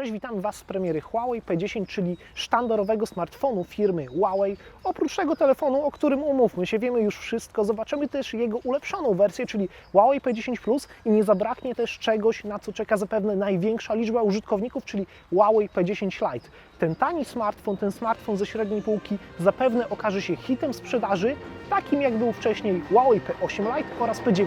Cześć, witamy Was z premiery Huawei P10, czyli sztandarowego smartfonu firmy Huawei. Oprócz tego telefonu, o którym umówmy się, wiemy już wszystko, zobaczymy też jego ulepszoną wersję, czyli Huawei P10 Plus i nie zabraknie też czegoś, na co czeka zapewne największa liczba użytkowników, czyli Huawei P10 Lite. Ten tani smartfon, ten smartfon ze średniej półki zapewne okaże się hitem sprzedaży, takim jak był wcześniej Huawei P8 Lite oraz P9.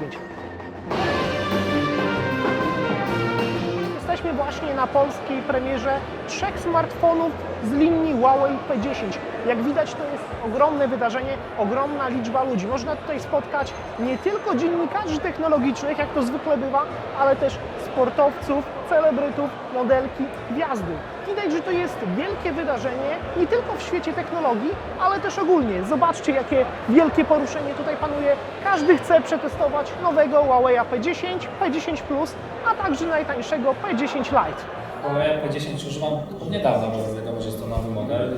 Właśnie na polskiej premierze trzech smartfonów z linii Huawei P10. Jak widać, to jest ogromne wydarzenie, ogromna liczba ludzi. Można tutaj spotkać nie tylko dziennikarzy technologicznych, jak to zwykle bywa, ale też sportowców, celebrytów, modelki, gwiazdy. Widać, że to jest wielkie wydarzenie, nie tylko w świecie technologii, ale też ogólnie. Zobaczcie, jakie wielkie poruszenie tutaj panuje. Każdy chce przetestować nowego Huawei P10, P10 Plus, a także najtańszego P10 Lite. Huawei P10 używam od niedawna, bo wiadomo, że jest to nowy model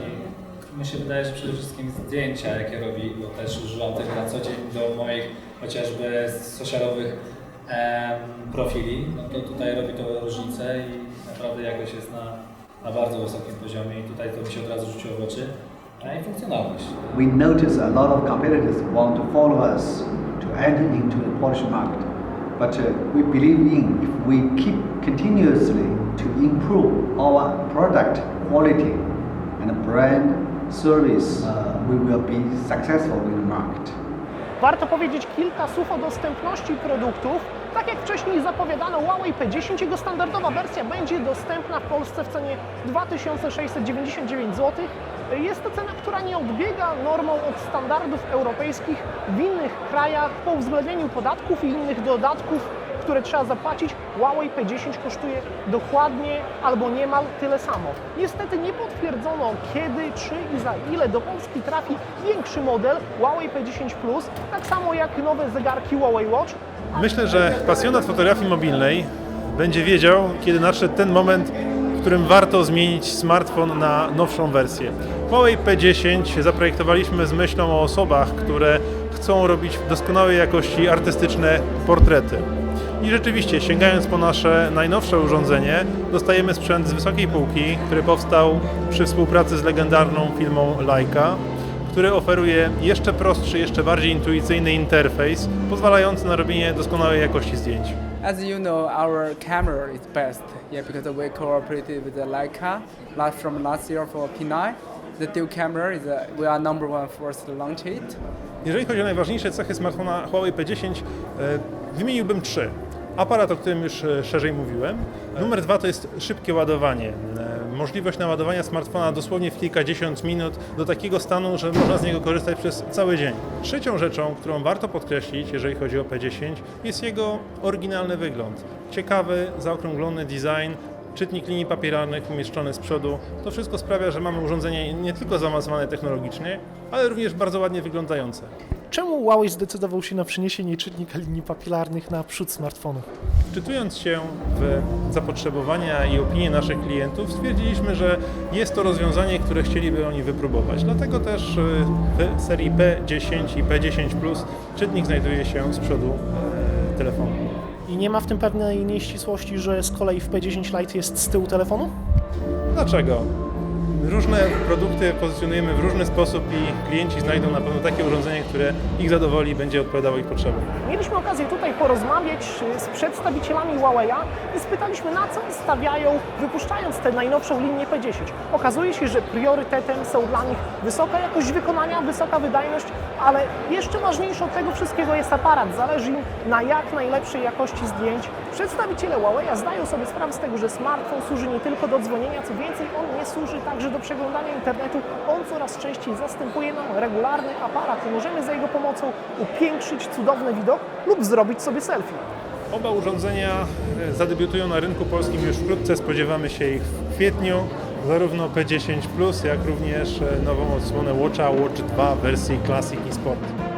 mi się wydaje, że przede wszystkim zdjęcia, jakie robi, bo też używam tego na co dzień do moich chociażby socialowych profili, no to tutaj robi to różnicę i naprawdę jakość jest na, na bardzo wysokim poziomie i tutaj to mi się od razu rzuciło w oczy. A i funkcjonalność. we notice a lot of competitors want to follow us to enter into the Polish market. But uh, we believe in if we keep continuously to improve our product quality and brand service, uh, we will be successful in the market. Warto powiedzieć kilka słów o dostępności produktów. Tak jak wcześniej zapowiadano, Huawei P10, jego standardowa wersja będzie dostępna w Polsce w cenie 2699 zł. Jest to cena, która nie odbiega normą od standardów europejskich w innych krajach po uwzględnieniu podatków i innych dodatków, które trzeba zapłacić. Huawei P10 kosztuje dokładnie albo niemal tyle samo. Niestety nie potwierdzono kiedy, czy i za ile do Polski trafi większy model Huawei P10 Plus, tak samo jak nowe zegarki Huawei Watch. Myślę, że pasjonat fotografii mobilnej będzie wiedział, kiedy nadszedł ten moment, w którym warto zmienić smartfon na nowszą wersję. Huawei P10 zaprojektowaliśmy z myślą o osobach, które chcą robić w doskonałej jakości artystyczne portrety. I rzeczywiście, sięgając po nasze najnowsze urządzenie, dostajemy sprzęt z wysokiej półki, który powstał przy współpracy z legendarną firmą Leica, który oferuje jeszcze prostszy, jeszcze bardziej intuicyjny interfejs, pozwalający na robienie doskonałej jakości zdjęć. As you know, our camera is best. Yeah, because we cooperated with the Leica last from last year for P9. The dual camera is uh, we are number one first launch it. Jeżeli chodzi o najważniejsze cechy smartfona Huawei P10, e, wymieniłbym trzy. Aparat, o którym już e, szerzej mówiłem. Numer dwa to jest szybkie ładowanie. E, Możliwość naładowania smartfona dosłownie w kilkadziesiąt minut do takiego stanu, że można z niego korzystać przez cały dzień. Trzecią rzeczą, którą warto podkreślić, jeżeli chodzi o P10, jest jego oryginalny wygląd. Ciekawy, zaokrąglony design, czytnik linii papielarnych umieszczony z przodu. To wszystko sprawia, że mamy urządzenie nie tylko zaawansowane technologicznie, ale również bardzo ładnie wyglądające. Czemu Huawei zdecydował się na przeniesienie czytnika linii papilarnych na przód smartfonu? Czytując się w zapotrzebowania i opinie naszych klientów, stwierdziliśmy, że jest to rozwiązanie, które chcieliby oni wypróbować. Dlatego też y, w serii P10 i P10 Plus czytnik znajduje się z przodu e, telefonu. I nie ma w tym pewnej nieścisłości, że z kolei w P10 Lite jest z tyłu telefonu? Dlaczego? Różne produkty pozycjonujemy w różny sposób i klienci znajdą na pewno takie urządzenie, które ich zadowoli i będzie odpowiadało ich potrzebom. Mieliśmy okazję tutaj porozmawiać y, z przedstawicielami Huawei'a i spytaliśmy na co stawiają, wypuszczając tę najnowszą linię P10. Okazuje się, że priorytetem są dla nich wysoka jakość wykonania, wysoka wydajność, ale jeszcze ważniejsze od tego wszystkiego jest aparat. Zależy im na jak najlepszej jakości zdjęć. Przedstawiciele Huawei'a zdają sobie sprawę z tego, że smartfon służy nie tylko do dzwonienia, co więcej, on nie służy także do przeglądania internetu. On coraz częściej zastępuje nam regularny aparat i możemy za jego pomocą upiększyć cudowny widok lub zrobić sobie selfie. Oba urządzenia e, zadebiutują na rynku polskim już wkrótce, spodziewamy się ich w kwietniu. Zarówno P10 Plus, jak również e, nową odsłonę Watcha Watch 2 w wersji Classic i Sport.